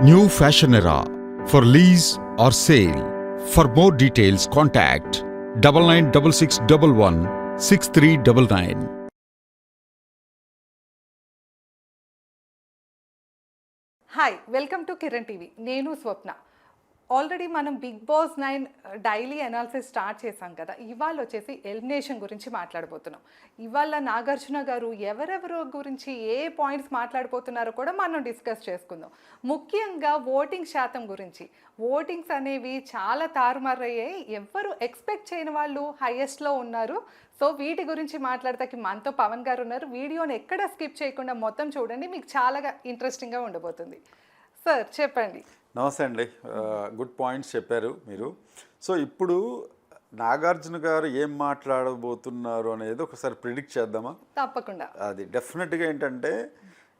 New fashion era for lease or sale for more details contact double nine double six double one six three double nine hi welcome to Kiran TV నేను Swapna already మనం Bigg Boss nine daily analysis start చేశాం కదా. ఇవాళ వచ్చేసి elimination గురించి మాట్లాడబోతున్నాం. ఇవాళ నాగార్జున గారు ఎవరెవరు గురించి ఏ పాయింట్స్ మాట్లాడబోతున్నారో కూడా మనం డిస్కస్ చేసుకుందాం. ముఖ్యంగా ఓటింగ్ శాతం గురించి. ఓటింగ్స్ అనేవి చాలా తారుమారయ్యాయి. ఎవ్వరు ఎక్స్పెక్ట్ చేయని వాళ్ళు హైయెస్ట్లో ఉన్నారు. సో వీటి గురించి మాట్లాడతాకి మనతో పవన్ గారు ఉన్నారు. వీడియోని ఎక్కడ స్కిప్ చేయకుండా మొత్తం చూడండి. మీకు చాలా ఇంట్రెస్టింగ్గా ఉండబోతుంది. సార్ చెప్పండి. నమస్తే అండి. గుడ్ పాయింట్స్ చెప్పారు మీరు. సో ఇప్పుడు నాగార్జున గారు ఏం మాట్లాడబోతున్నారు అనేది ఒకసారి ప్రిడిక్ట్ చేద్దామా? తప్పకుండా. అది డెఫినెట్గా ఏంటంటే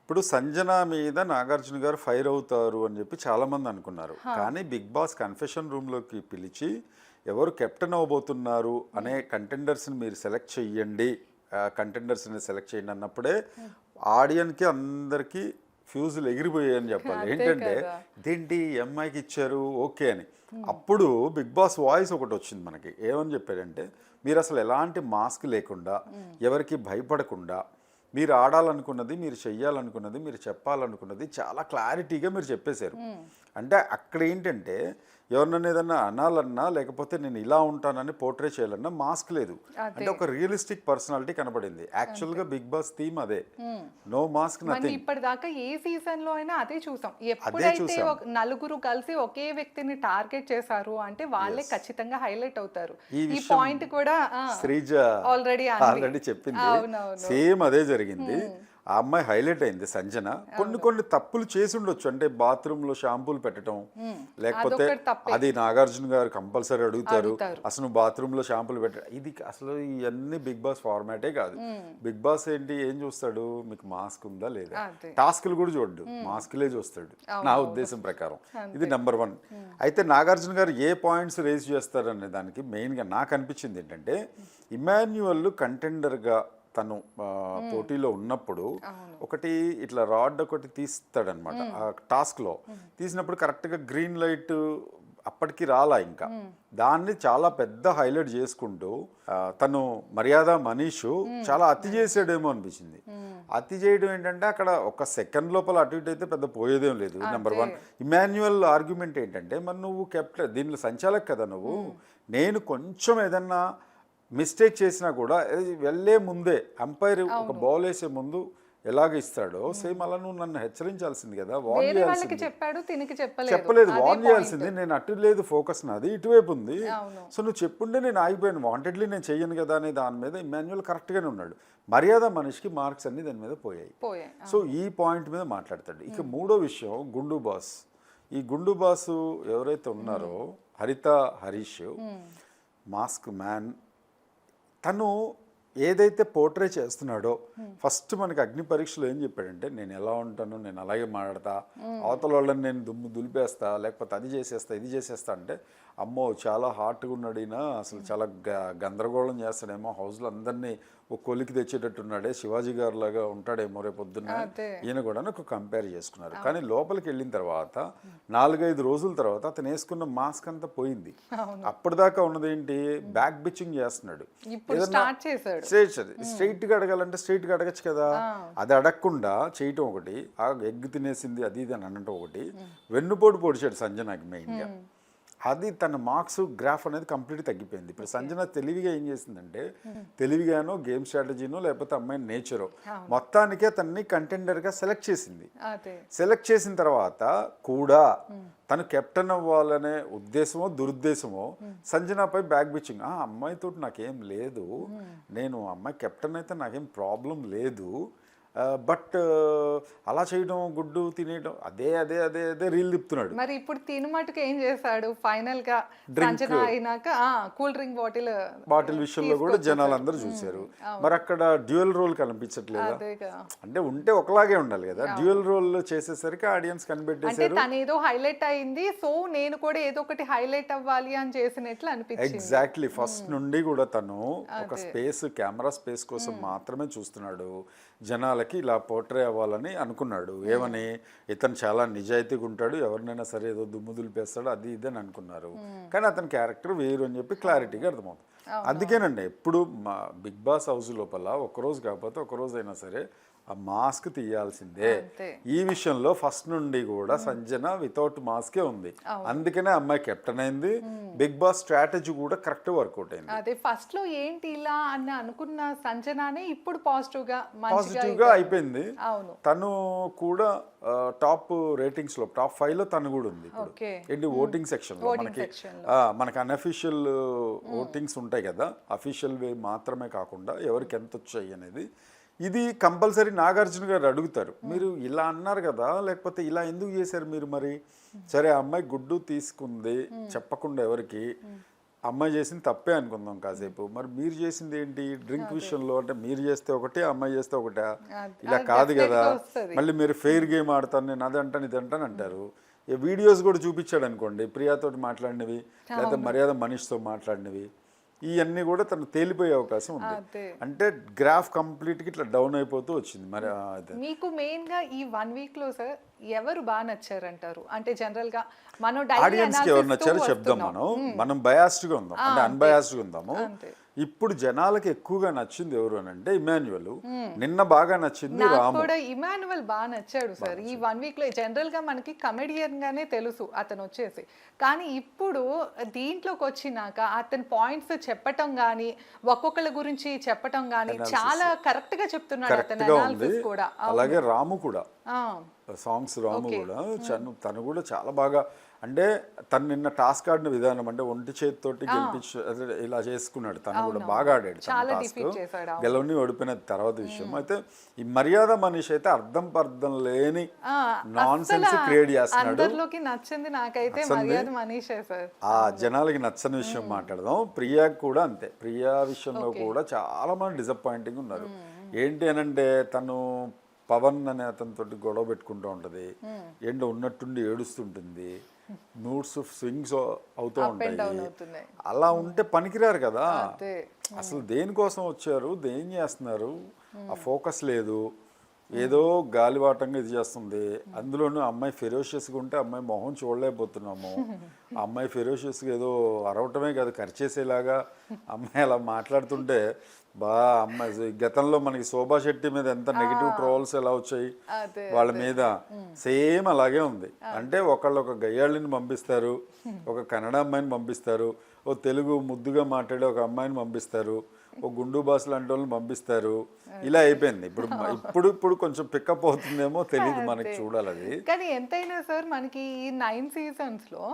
ఇప్పుడు సంజన మీద నాగార్జున గారు ఫైర్ అవుతారు అని చెప్పి చాలామంది అనుకున్నారు. కానీ బిగ్ బాస్ కన్ఫెషన్ రూమ్లోకి పిలిచి ఎవరు కెప్టెన్ అవ్వబోతున్నారు అనే కంటెండర్స్ని మీరు సెలెక్ట్ చెయ్యండి. కంటెండర్స్ని సెలెక్ట్ చేయండి అన్నప్పుడే ఆడియన్కి అందరికీ ఫ్యూజులు ఎగిరిపోయాయని చెప్పాలి. ఏంటంటే ఇదేంటి ఈ అమ్మాయికి ఇచ్చారు? ఓకే అని. అప్పుడు బిగ్ బాస్ వాయిస్ ఒకటి వచ్చింది మనకి. ఏమని చెప్పాడంటే మీరు అసలు ఎలాంటి మాస్క్ లేకుండా ఎవరికి భయపడకుండా మీరు ఆడాలనుకున్నది మీరు చెయ్యాలనుకున్నది మీరు చెప్పాలనుకున్నది చాలా క్లారిటీగా మీరు చెప్పేశారు. అంటే అక్కడ ఏంటంటే ఎవరినన్నా ఏదన్నా అనాలన్నా లేకపోతే నేను ఇలా ఉంటానని పోర్ట్రే చేయాలన్నా మాస్క్ లేదు. అంటే ఒక రియలిస్టిక్ పర్సనాలిటీ కనపడింది యాక్చువల్గా బిగ్ బాస్ థీమ్ అదే. నో మాస్క్ నథింగ్ ఇప్పటిదాకా ఏ సీజన్లో అయినా అదే చూసాం. ఎప్పుడైతే నలుగురు కలిసి ఒకే వ్యక్తిని టార్గెట్ చేశారు అంటే వాళ్ళే ఖచ్చితంగా హైలైట్ అవుతారు. ఈ పాయింట్ కూడా శ్రీజ అంది. ఆల్రెడీ చెప్పింది. సేమ్ అదే జరిగింది. ఆ అమ్మాయి హైలైట్ అయింది సంజన. కొన్ని కొన్ని తప్పులు చేసి ఉండొచ్చు. అంటే బాత్రూమ్లో షాంపూలు పెట్టడం లేకపోతే. అది నాగార్జున గారు కంపల్సరీ అడుగుతారు. అసలు బాత్రూమ్లో షాంపూలు పెట్టడం ఇది అసలు ఇవన్నీ బిగ్ బాస్ ఫార్మాటే కాదు. బిగ్ బాస్ ఏంటి ఏం చూస్తాడు? మీకు మాస్క్ ఉందా లేదా. టాస్క్లు కూడా చూడ్డు. మాస్క్లే చూస్తాడు. నా ఉద్దేశం ప్రకారం. ఇది నెంబర్ వన్ అయితే నాగార్జున గారు ఏ పాయింట్స్ రేజ్ చేస్తారనే దానికి మెయిన్గా నాకు అనిపించింది ఏంటంటే ఇమాన్యువల్ కంటెండర్గా తను పోటీలో ఉన్నప్పుడు ఒకటి ఇట్లా రాడ్ ఒకటి తీస్తాడనమాట. ఆ టాస్క్లో. తీసినప్పుడు కరెక్ట్గా గ్రీన్ లైట్ అప్పటికి రాలా ఇంకా. దాన్ని చాలా పెద్ద హైలైట్ చేసుకుంటూ తను మర్యాద మనీషు చాలా అతి చేసాడేమో అనిపించింది. అతి చేయడం ఏంటంటే అక్కడ ఒక సెకండ్ లోపల అటు ఇటు అయితే పెద్ద పోయేదేం లేదు. నెంబర్ వన్ ఇమాన్యువల్ ఆర్గ్యుమెంట్ ఏంటంటే మరి నువ్వు కెప్టెన్ దీనిలో సంచాలక్ కదా నువ్వు? నేను కొంచెం ఏదన్నా మిస్టేక్ చేసినా కూడా వెళ్ళే ముందే అంపైర్ ఒక బాల్ వేసే ముందు ఎలాగ ఇస్తాడో సేమ్ అలా నువ్వు నన్ను హెచ్చరించాల్సింది కదా వార్న్ చేయాల్సింది. చెప్పాడు చెప్పలేదు. వార్న్. చేయాల్సింది నేను అటు లేదు ఫోకస్ నాది ఇటువైపు ఉంది. సో నువ్వు చెప్పుండే నేను ఆగిపోయాను వాంటెడ్లీ నేను చెయ్యను కదా అనే దాని మీద ఇమాన్యువల్ కరెక్ట్గానే ఉన్నాడు. మర్యాద మనిషికి మార్క్స్ అన్ని దాని మీద పోయాయి. పోయాయి సో ఈ పాయింట్ మీద మాట్లాడతాడు. ఇక మూడో విషయం గుండు బాస్. ఈ గుండు బాసు ఎవరైతే ఉన్నారో హరిత హరీష్ మాస్క్ మ్యాన్ తను ఏదైతే పోర్ట్రే చేస్తున్నాడో ఫస్ట్ మనకి అగ్ని పరీక్షలో ఏం చెప్పాడంటే నేను ఎలా ఉంటాను నేను అలాగే మాట్లాడతా అవతల వాళ్ళని నేను దుమ్ము దులిపేస్తా లేకపోతే అది చేసేస్తా ఇది చేసేస్తా అంటే అమ్మో చాలా హార్ట్గా ఉన్నాడు ఈయన అసలు చాలా గ- గందరగోళం చేస్తాడేమో. హౌస్లో అందరినీ ఒక కొలికి తెచ్చేటట్టున్నాడే. శివాజీ గారు లాగా ఉంటాడేమో రేపు పొద్దున్న. ఈయన కూడా ఒక కంపేర్ చేసుకున్నారు. కానీ లోపలికి వెళ్ళిన తర్వాత నాలుగైదు రోజుల తర్వాత అతను వేసుకున్న మాస్క్ అంతా పోయింది. అప్పటిదాకా ఉన్నది ఏంటి బ్యాక్ బిచ్చింగ్ చేస్తున్నాడు. స్టార్ట్గా అడగాలంటే స్ట్రైట్గా అడగచ్చు కదా. అది అడగకుండా చేయటం ఒకటి ఆ ఎగ్ తినేసింది అది ఇది అని అనటం ఒకటి వెన్నుపోటు పొడిచాడు సంజనాకి మెయిన్గా అది తన మార్క్స్ గ్రాఫ్ అనేది కంప్లీట్ తగ్గిపోయింది. ఇప్పుడు సంజన తెలివిగా ఏం చేసిందంటే తెలివిగానో గేమ్ స్ట్రాటజీనో లేకపోతే అమ్మాయి నేచరో మొత్తానికే తనని కంటెండర్గా సెలెక్ట్ చేసింది. సెలెక్ట్ చేసిన తర్వాత కూడా తను కెప్టెన్ అవ్వాలనే ఉద్దేశమో దురుద్దేశమో సంజనాపై బ్యాక్ బిచ్చింగ్ ఆ అమ్మాయితో నాకేం లేదు. నేను అమ్మాయి కెప్టెన్ అయితే నాకేం ప్రాబ్లం లేదు. బట్ అలా చేయడం గుడ్డు తినేయడం అదే అదే అదే అదే రీల్ తిప్పుతున్నాడు. మరి ఇప్పుడు తిను మటుకు ఏం చేశాడు ఫైనల్గా. సంచన అయినాక కూల్ డ్రింక్ బాటిల్ బాటిల్ విషయంలో కూడా జనాలు అందరూ చూశారు. మరి అక్కడ డ్యూయల్ రోల్ కనిపించట్లేదా? అంటే ఉంటే ఒకలాగే ఉండాలి కదా. డ్యూయల్ రోల్ చేసేసరికి ఆడియన్స్ అంటే కనిపెట్టేశారు. తను ఏదో హైలైట్ అయింది సో నేను కూడా ఏదో ఒకటి హైలైట్ అవ్వాలి అని చేసినట్లు అనిపించింది. ఎగ్జాక్ట్లీ ఫస్ట్ నుండి కూడా తను ఒక స్పేస్ కెమెరా స్పేస్ కోసం మాత్రమే చూస్తున్నాడు జనాలు. జనాలకి ఇలా పోర్ట్రే అవ్వాలని అనుకున్నాడు. ఏమని? ఇతను చాలా నిజాయితీగా ఉంటాడు. ఎవరినైనా సరే ఏదో దుమ్ము దులిపేస్తాడు. అది ఇది అని అనుకున్నారు. కానీ అతని క్యారెక్టర్ వేరు అని చెప్పి క్లారిటీగా అర్థమవుతుంది. అందుకేనండి ఎప్పుడు మా బిగ్ బాస్ హౌస్ లోపల ఒకరోజు కాకపోతే ఒకరోజు అయినా సరే ఆ మాస్క్ తీయాల్సిందే. ఈ విషయంలో ఫస్ట్ నుండి కూడా సంజన వితౌట్ మాస్కే ఉంది. అందుకనే అమ్మాయి కెప్టెన్ అయింది. బిగ్ బాస్ స్ట్రాటజీ కూడా కరెక్ట్ వర్కౌట్ అయింది. అదే ఫస్ట్లో ఏంటి ఇలా అని అనుకున్న సంజనానే ఇప్పుడు పాజిటివ్గా పాజిటివ్గా అయిపోయింది. తను కూడా టాప్ రేటింగ్స్లో టాప్ ఫైవ్లో తను కూడా ఉంది ఏంటి ఓటింగ్ సెక్షన్లో? మనకి మనకి అన్అఫీషియల్ ఓటింగ్స్ ఉంటాయి కదా. అఫీషియల్ వే మాత్రమే కాకుండా ఎవరికి ఎంత వచ్చాయి అనేది ఇది కంపల్సరీ నాగార్జున గారు అడుగుతారు. మీరు ఇలా అన్నారు కదా లేకపోతే ఇలా ఎందుకు చేశారు మీరు మరి? సరే అమ్మాయి గుడ్డు తీసుకుంది చెప్పకుండా ఎవరికి? అమ్మాయి చేసింది తప్పే అనుకుందాం కాసేపు. మరి మీరు చేసింది ఏంటి? డ్రింక్ విషయంలో అంటే మీరు చేస్తే ఒకటి అమ్మాయి చేస్తే ఒకటా? ఇలా కాదు కదా. మళ్ళీ మీరు ఫెయిర్ గేమ్ ఆడతాను నేను అది అంటాను ఇది అంటాను అంటారు. వీడియోస్ కూడా చూపించాడు అనుకోండి ప్రియాతోటి మాట్లాడినవి లేకపోతే మర్యాద మనీష్తో మాట్లాడినవి. ఇవన్నీ కూడా తను తేలిపోయే అవకాశం ఉంది. అంటే గ్రాఫ్ కంప్లీట్గా ఇట్లా డౌన్ అయిపోతూ వచ్చింది మరి మీకు మెయిన్గా ఈ వన్ వీక్లో సార్ ఎవరు బాగా నచ్చారంటారు? అంటే జనరల్గా మనం ఆడియన్స్ ఎవరు నచ్చారో చెప్దాం. మనం. మనం బయాస్డ్గా ఉందాం. అంటే అన్బయాస్డ్గా ఉందాము. ఇప్పుడు జనాలకి ఎక్కువగా నచ్చింది ఎవరు అని అంటే ఇమాన్యువల్. నిన్న బాగా నచ్చింది నాకు రాము. కూడా ఇమానువల్ బాగా నచ్చాడు సార్. ఈ వన్ వీక్లో జనరల్గా మనకి కమెడియన్ గానే తెలుసు అతను వచ్చేసి. కానీ ఇప్పుడు దీంట్లోకి వచ్చినాక అతని పాయింట్స్ చెప్పటం గానీ ఒక్కొక్కళ్ళ గురించి చెప్పటం గానీ చాలా కరెక్ట్గా చెప్తున్నాడు అతని కూడా. అలాగే రాము కూడా. సాంగ్స్ రాము కూడా. చను తను కూడా చాలా బాగా అంటే తను నిన్న టాస్క్ ఆడిన విధానం అంటే ఒంటి చేతితోటి గెలిపించు ఇలా చేసుకున్నాడు. తను కూడా బాగా ఆడాడు టాస్క్. గెలవని ఓడిపోయిన తర్వాత విషయం. అయితే ఈ మర్యాద మనిషి అయితే అర్థం పర్థం లేని నాన్ సెన్స్ క్రియేట్ చేస్తున్నాడు. నచ్చింది నాకైతే ఆ జనాలకి నచ్చని విషయం మాట్లాడదాం. ప్రియాకి కూడా అంతే. ప్రియా విషయంలో కూడా చాలా మంది డిసప్పాయింటింగ్ ఉన్నారు. ఏంటి అనంటే తను పవన్ అనే అతనితో గొడవ పెట్టుకుంటూ ఉంటది. ఎండ ఉన్నట్టుండి ఏడుస్తుంటుంది. మూడ్స్ స్వింగ్స్ అవుతూ ఉంటాయి. అలా ఉంటే పనికిరారు కదా. అసలు దేనికోసం వచ్చారు? దేం చేస్తున్నారు? ఆ ఫోకస్ లేదు. ఏదో గాలివాటంగా ఇది చేస్తుంది. అందులోనూ అమ్మాయి ఫెరోషియస్గా ఉంటే అమ్మాయి మొహం చూడలేకపోతున్నాము. అమ్మాయి ఫెరోషియస్గా ఏదో అరవటమే కాదు ఖర్చేసేలాగా అమ్మాయి అలా మాట్లాడుతుంటే బా అమ్మాయి గతంలో మనకి శోభా శెట్టి మీద ఎంత నెగిటివ్ ట్రోల్స్ ఎలా వచ్చాయి? వాళ్ళ మీద సేమ్ అలాగే ఉంది. అంటే ఒకళ్ళు ఒక గయ్యాళ్ళని పంపిస్తారు ఒక కన్నడ అమ్మాయిని పంపిస్తారు ఓ తెలుగు ముద్దుగా మాట్లాడే ఒక అమ్మాయిని పంపిస్తారు ఓ గుండు బాస్ లాంటి వాళ్ళని పంపిస్తారు. ఇలా అయిపోయింది. ఇప్పుడు ఇప్పుడు ఇప్పుడు కొంచెం పికప్ అవుతుందేమో తెలియదు మనకి చూడాలి అది. కానీ ఎంతైనా సార్ మనకి ఈ నైన్ సీజన్స్లో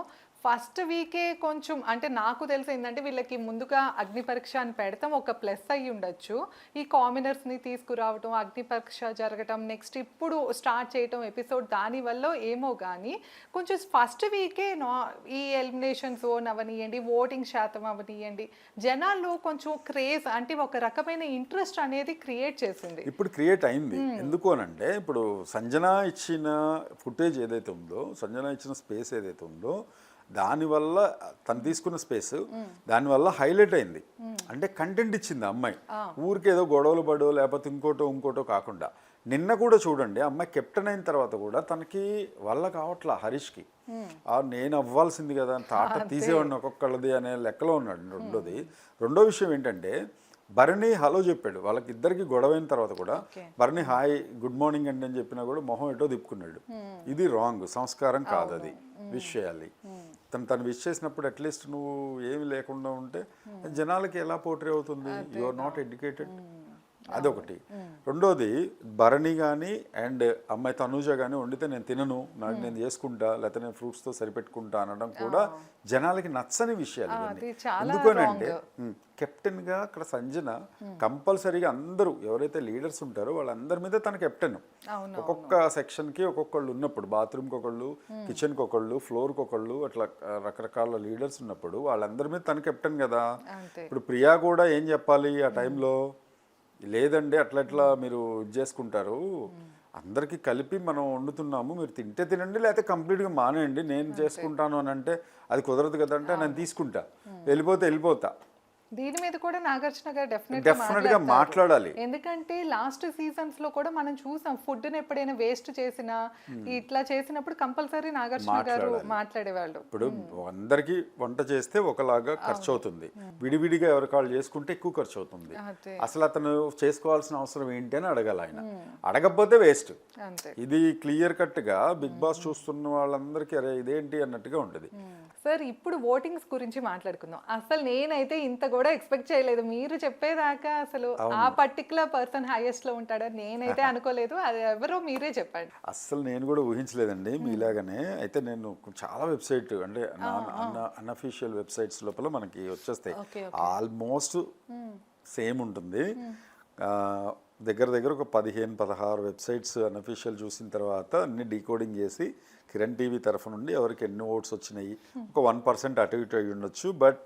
ఫస్ట్ వీకే కొంచెం అంటే నాకు తెలిసి ఏంటంటే వీళ్ళకి ముందుగా అగ్ని పరీక్ష అని పెడతాం ఒక ప్లస్ అయ్యి ఉండొచ్చు. ఈ కామినర్స్ని తీసుకురావటం అగ్ని పరీక్ష జరగటం నెక్స్ట్ ఇప్పుడు స్టార్ట్ చేయటం ఎపిసోడ్ దాని వల్ల ఏమో కానీ కొంచెం ఫస్ట్ వీకే నా ఈ ఎలిమినేషన్ జోన్ అవనియండి ఓటింగ్ శాతం అవనియండి జనాల్లో కొంచెం క్రేజ్ అంటే ఒక రకమైన ఇంట్రెస్ట్ అనేది క్రియేట్ చేసింది. ఇప్పుడు క్రియేట్ అయింది. ఎందుకు అంటే ఇప్పుడు సంజన ఇచ్చిన ఫుటేజ్ ఏదైతే ఉందో సంజన ఇచ్చిన స్పేస్ ఏదైతే ఉందో దానివల్ల తను తీసుకున్న స్పేస్ దానివల్ల హైలైట్ అయింది. అంటే కంటెంట్ ఇచ్చింది అమ్మాయి. ఊరికి ఏదో గొడవలు పడో లేకపోతే ఇంకోటో ఇంకోటో కాకుండా. నిన్న కూడా చూడండి అమ్మాయి కెప్టెన్ అయిన తర్వాత కూడా తనకి వల్ల కావట్లా హరీష్కి. నేను అవ్వాల్సింది కదా తాట తీసేవాడిని ఒక్కొక్కళ్ళది అనే లెక్కలో ఉన్నాడు రెండోది. రెండో విషయం ఏంటంటే భరణి హలో చెప్పాడు వాళ్ళకి ఇద్దరికి గొడవ అయిన తర్వాత కూడా భరణి హాయ్ గుడ్ మార్నింగ్ అండి అని చెప్పినా కూడా మొహం ఎటో తిప్పుకున్నాడు. ఇది రాంగ్ సంస్కారం కాదు అది విష్ చేయాలి తను తను విష్ చేసినప్పుడు అట్లీస్ట్ నువ్వు ఏమి లేకుండా ఉంటే జనాలకి ఎలా పోట్రీ అవుతుంది? యు ఆర్ నాట్ ఎడ్యుకేటెడ్ అదొకటి. రెండోది భరణి కానీ అండ్ అమ్మాయి తనూజ కానీ వండితే నేను తినను నాకు నేను చేసుకుంటా లేకపోతే నేను ఫ్రూట్స్తో సరిపెట్టుకుంటా అనడం కూడా జనాలకి నచ్చని విషయాలు ఎందుకనంటే కెప్టెన్గా అక్కడ సంజన కంపల్సరీగా అందరూ ఎవరైతే లీడర్స్ ఉంటారో వాళ్ళందరి మీద తన కెప్టెన్. ఒక్కొక్క సెక్షన్కి ఒక్కొక్కళ్ళు ఉన్నప్పుడు బాత్రూమ్కి ఒకళ్ళు కిచెన్కి ఒకళ్ళు ఫ్లోర్కి ఒకళ్ళు అట్లా రకరకాల లీడర్స్ ఉన్నప్పుడు వాళ్ళందరి మీద తన కెప్టెన్ కదా. ఇప్పుడు ప్రియా కూడా ఏం చెప్పాలి ఆ టైంలో? లేదండి అట్లా ఎట్లా మీరు ఇది చేసుకుంటారు. అందరికీ కలిపి మనం వండుతున్నాము మీరు తింటే తినండి లేకపోతే కంప్లీట్గా మానేయండి. నేను చేసుకుంటాను అని అంటే అది కుదరదు కదంటే నేను తీసుకుంటా. వెళ్ళిపోతే వెళ్ళిపోతా. దీని మీద కూడా నాగార్జున గారు డెఫినెట్గా మాట్లాడాలి. ఎందుకంటే లాస్ట్ సీజన్స్లో కూడా మనం చూసాం ఫుడ్ని ఎప్పుడైనా వేస్ట్ చేసినా ఇట్లా చేసినప్పుడు కంపల్సరీ నాగార్జున గారు మాట్లాడేవాళ్ళు. ఇప్పుడు అందరికీ వంట చేస్తే ఒకలాగా ఖర్చు అవుతుంది విడివిడిగా ఎవరి కాళ్ళు చేసుకుంటే ఎక్కువ ఖర్చు అవుతుంది అసలు అతను చేసుకోవాల్సిన అవసరం ఏంటి అని అడగాలి ఆయన. అడగకపోతే వేస్ట్ ఇది క్లియర్ కట్గా బిగ్ బాస్ చూస్తున్న వాళ్ళందరికీ అరే ఇదేంటి అన్నట్టుగా ఉంటుంది. సార్ ఇప్పుడు ఓటింగ్స్ గురించి మాట్లాడుకుందాం. అసలు నేనైతే ఇంత కూడా ఎక్స్పెక్ట్ చేయలేదు. మీరు చెప్పేదాకా అసలు ఆ పర్టికులర్ పర్సన్ హైయెస్ట్లో ఉంటాడని నేనైతే అనుకోలేదు. అది ఎవరో మీరే చెప్పండి. అస్సలు నేను కూడా ఊహించలేదండి మీలాగానే. అయితే నేను చాలా వెబ్సైట్ అంటే అన్అఫీషియల్ వెబ్సైట్స్ లోపల మనకి వచ్చేస్తాయి. ఆల్మోస్ట్ సేమ్ ఉంటుంది. దగ్గర దగ్గర ఒక పదిహేను పదహారు వెబ్సైట్స్ అన్అఫీషియల్ చూసిన తర్వాత అన్ని డీకోడింగ్ చేసి కిరణ్ టీవీ తరఫు నుండి ఎవరికి ఎన్ని ఓట్స్ వచ్చినాయి ఒక వన్ పర్సెంట్ అటు ఇటు అయి ఉండొచ్చు. But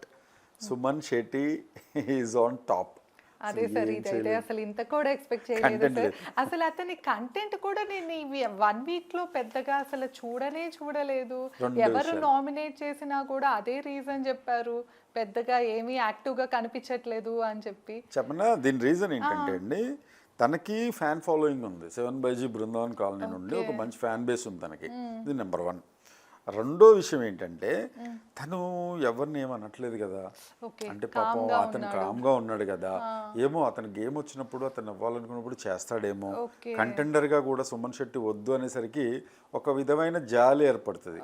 Suman Shetty is on top అదే సార్ ఇదైతే అసలు ఇంత కూడా ఎక్స్పెక్ట్ చేయలేదు సార్. అసలు అతని కంటెంట్ కూడా నేను వన్ వీక్లో పెద్దగా అసలు చూడనే చూడలేదు. ఎవరు. నామినేట్ చేసినా కూడా అదే రీజన్ చెప్పారు. పెద్దగా ఏమీ యాక్టివ్గా కనిపించట్లేదు అని చెప్పి. చెప్పనా? దీని రీజన్ ఏంటంటే అండి తనకి ఫ్యాన్ ఫాలోయింగ్ ఉంది. సెవెన్ బైజీ బృందావన్ కాలనీ నుండి ఒక మంచి ఫ్యాన్ బేస్ ఉంది తనకి. ఇది నెంబర్ వన్. రెండో విషయం ఏంటంటే తను ఎవరిని ఏమనట్లేదు కదా. అంటే పాపం అతను కామ్గా ఉన్నాడు కదా. ఏమో అతను గేమ్ వచ్చినప్పుడు అతను ఇవ్వాలనుకున్నప్పుడు చేస్తాడేమో. ఓకే. కంటెండర్గా కూడా సుమన్ శెట్టి వద్దు అనేసరికి ఒక విధమైన జాలి ఏర్పడుతుంది.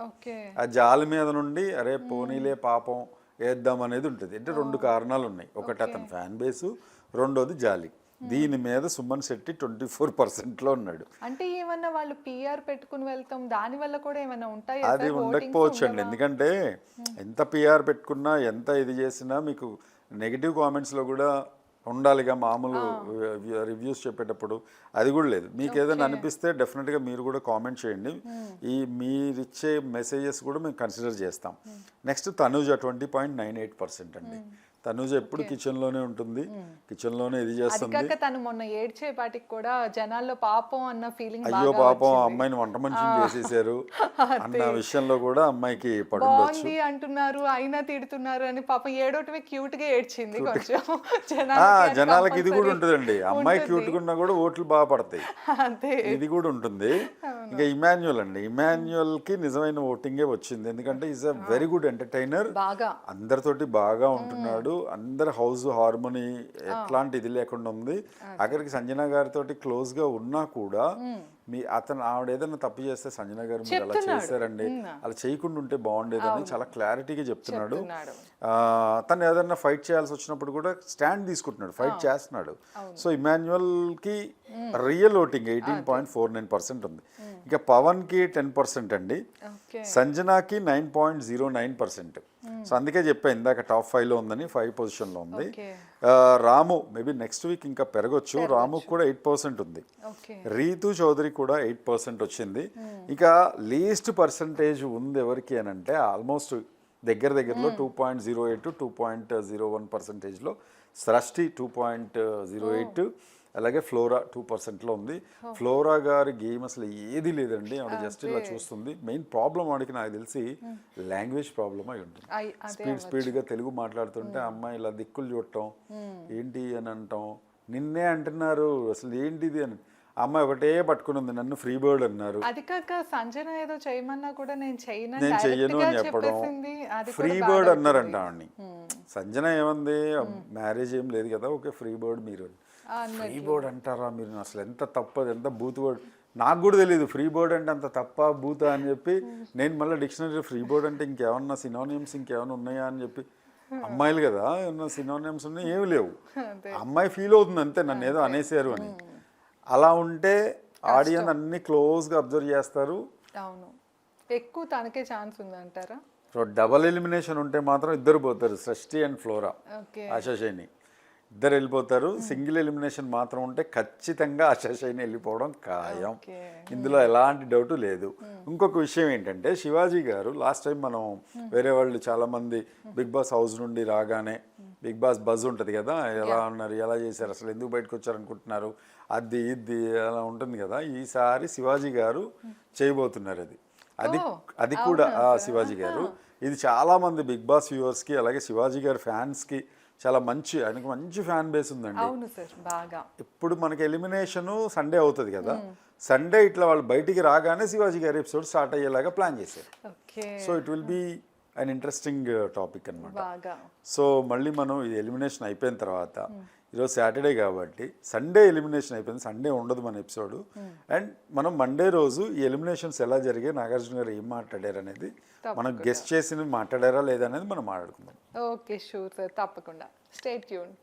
ఆ జాలి మీద నుండి అరే పోనీలే పాపం వేద్దాం అనేది ఉంటుంది. అంటే రెండు కారణాలు ఉన్నాయి. ఒకటి అతని ఫ్యాన్ బేసు రెండోది జాలి. దీని మీద సుమన్ శెట్టి ట్వంటీ ఫోర్ పర్సెంట్లో ఉన్నాడు. అంటే ఏమన్నా వాళ్ళు పిఆర్ పెట్టుకుని వెళ్తాం దాని వల్ల కూడా ఏమైనా ఉంటాయా అది? ఉండకపోవచ్చు అండి. ఎందుకంటే ఎంత పిఆర్ పెట్టుకున్నా ఎంత ఇది చేసినా మీకు నెగిటివ్ కామెంట్స్లో కూడా ఉండాలిగా మామూలు రివ్యూస్ చెప్పేటప్పుడు. అది కూడా లేదు. మీకు ఏదైనా అనిపిస్తే డెఫినెట్గా మీరు కూడా కామెంట్ చేయండి. ఈ మీరు ఇచ్చే మెసేజెస్ కూడా మేము కన్సిడర్ చేస్తాం. Next Tanuja twenty point nine eight percent అండి. తనూజ ఎప్పుడు కిచెన్లోనే ఉంటుంది. కిచెన్లోనే ఇది అది చేస్తుంది. కాక తను మొన్న ఏడ్చేపాటికి కూడా జనాల్లో పాపం అన్న ఫీలింగ్ అయ్యో పాపం అమ్మాయిని వంట మనిషిని చేసేసారు అన్న విషయంలో కూడా అమ్మాయికి పడుండొచ్చు. అంటున్నారు అయినా తిడుతున్నారు అని పాపం ఏడోటమే క్యూట్గా ఏడ్చింది కొంచెం. జనాలకి ఇది కూడా ఉంటుందండి. అమ్మాయి. క్యూట్ ఉన్నా కూడా ఓట్లు బాగా పడతాయి. అంతే ఇది కూడా ఉంటుంది. ఇంకా ఇమాన్యువల్ అండి. ఇమాన్యువల్కి నిజమైన ఓటింగే వచ్చింది. ఎందుకంటే is a very good entertainer. బాగా. అందరితోటి బాగా ఉంటున్నాడు. అందరి హౌస్ హార్మోనీ ఎట్లాంటి ఇది లేకుండా ఉంది. అక్కడికి సంజన గారితో క్లోజ్గా ఉన్నా కూడా మీ అతను ఆవిడ ఏదైనా తప్పు చేస్తే సంజన గారు మీరు అలా. చేశారండి. అలా చేయకుండా ఉంటే బాగుండేదని చాలా క్లారిటీగా చెప్తున్నాడు. తను ఏదైనా ఫైట్ చేయాల్సి వచ్చినప్పుడు కూడా స్టాండ్ తీసుకుంటున్నాడు. ఫైట్ చేస్తున్నాడు. So ఇమాన్యువల్కి real voting eighteen point four nine percent ఉంది. ఇక పవన్కి టెన్ పర్సెంట్ అండి. సంజనాకి nine point zero nine percent. So అందుకే చెప్పా ఇందాక టాప్ ఫైవ్లో ఉందని ఫైవ్ పొజిషన్లో ఉంది. రాము మేబీ నెక్స్ట్ వీక్ ఇంకా పెరగొచ్చు. రాము కూడా ఎయిట్ పర్సెంట్ ఉంది. రీతు చౌదరి కూడా ఎయిట్ పర్సెంట్ వచ్చింది. ఇక లీస్ట్ పర్సంటేజ్ ఉంది ఎవరికి అని అంటే ఆల్మోస్ట్ దగ్గర దగ్గరలో two point zero eight two point zero one పర్సెంటేజ్లో Srishti two point zero eight అలాగే ఫ్లోరా టూ పర్సెంట్లో ఉంది. ఫ్లోరా గారి గేమ్ అసలు ఏది లేదండి. ఆవిడ జస్ట్ ఇలా చూస్తుంది. మెయిన్ ప్రాబ్లం ఆవిడకి నాకు తెలిసి లాంగ్వేజ్ ప్రాబ్లం అయి ఉంటుంది. స్పీడ్ స్పీడ్గా తెలుగు మాట్లాడుతుంటే అమ్మాయి ఇలా దిక్కులు చూడటం ఏంటి అని అంటాం. నిన్నే అంటున్నారు. అసలు ఏంటిది అని. అమ్మాయి ఒకటే పట్టుకుని ఉంది. నన్ను ఫ్రీ బర్డ్ అన్నారు. అది కాక సంజన ఏదో చేయమన్నా కూడా నేను చేయను నేను చెయ్యను అని చెప్పడం. ఫ్రీ బర్డ్ అన్నారంట. ఆవిడ్ని. సంజన ఏమంది? మ్యారేజ్ ఏం లేదు కదా. ఓకే ఫ్రీ బర్డ్ మీరు. ఫ్రీ బర్డ్ అంటారా మీరు? అసలు ఎంత తప్పదు ఎంత బూత్ వర్డ్ నాకు కూడా తెలియదు ఫ్రీ బర్డ్ అంటే అంత తప్ప బూత అని చెప్పి. నేను మళ్ళీ డిక్షనరీ ఫ్రీ బర్డ్ అంటే ఇంకేమన్నా సినోనియమ్స్ ఇంకేమైనా ఉన్నాయా అని చెప్పి. అమ్మాయిలు కదా ఏమన్నా సినోనియమ్స్ ఉన్నాయి? ఏమి లేవు. అమ్మాయి ఫీల్ అవుతుంది అంతే నన్ను ఏదో అనేసారు అని. అలా ఉంటే ఆడియన్స్ అన్ని క్లోజ్గా అబ్జర్వ్ చేస్తారు. అవును. ఎక్కువ తనకే ఛాన్స్ ఉందంటారా? సో డబల్ ఎలిమినేషన్ ఉంటే మాత్రం ఇద్దరు పోతారు సృష్టి అండ్ ఫ్లోరా. ఆశాషైని ఇద్దరు వెళ్ళిపోతారు. సింగిల్ ఎలిమినేషన్ మాత్రం ఉంటే ఖచ్చితంగా ఆశాషైని వెళ్ళిపోవడం ఖాయం. ఇందులో ఎలాంటి డౌట్ లేదు. ఇంకొక విషయం ఏంటంటే శివాజీ గారు లాస్ట్ టైం మనం వేరే వాళ్ళు చాలా మంది బిగ్ బాస్ హౌస్ నుండి రాగానే బిగ్ బాస్ బజ్ ఉంటుంది కదా ఎలా ఉన్నారు ఎలా చేశారు అసలు ఎందుకు బయటకు వచ్చారు అనుకుంటున్నారు అది ఇది అలా ఉంటుంది కదా. ఈసారి శివాజీ గారు చేయబోతున్నారు అది. అది అది కూడా శివాజీ గారు. ఇది చాలా మంది బిగ్ బాస్ వ్యూవర్స్కి అలాగే శివాజీ గారి ఫ్యాన్స్కి చాలా మంచి ఆయనకు మంచి ఫ్యాన్ బేస్ ఉందండి. అవును సార్ బాగా. ఇప్పుడు మనకి ఎలిమినేషన్ సండే అవుతుంది కదా. సండే ఇట్లా వాళ్ళు బయటికి రాగానే శివాజీ గారి ఎపిసోడ్ స్టార్ట్ అయ్యేలాగా ప్లాన్ చేశారు. So it will be an interesting topic అనమాట సో మళ్ళీ మనం ఇది ఎలిమినేషన్ అయిపోయిన తర్వాత ఈరోజు సాటర్డే కాబట్టి సండే ఎలిమినేషన్ అయిపోయింది సండే ఉండదు మన ఎపిసోడ్. అండ్ మనం మండే రోజు ఈ ఎలిమినేషన్స్ ఎలా జరిగాయి నాగార్జున గారు ఏం మాట్లాడారు అనేది మనం గెస్ట్ చేసి మాట్లాడారా లేదా అనేది మనం మాట్లాడుకుందాం. ఓకే షూర్ సార్ తప్పకుండా. Stay tuned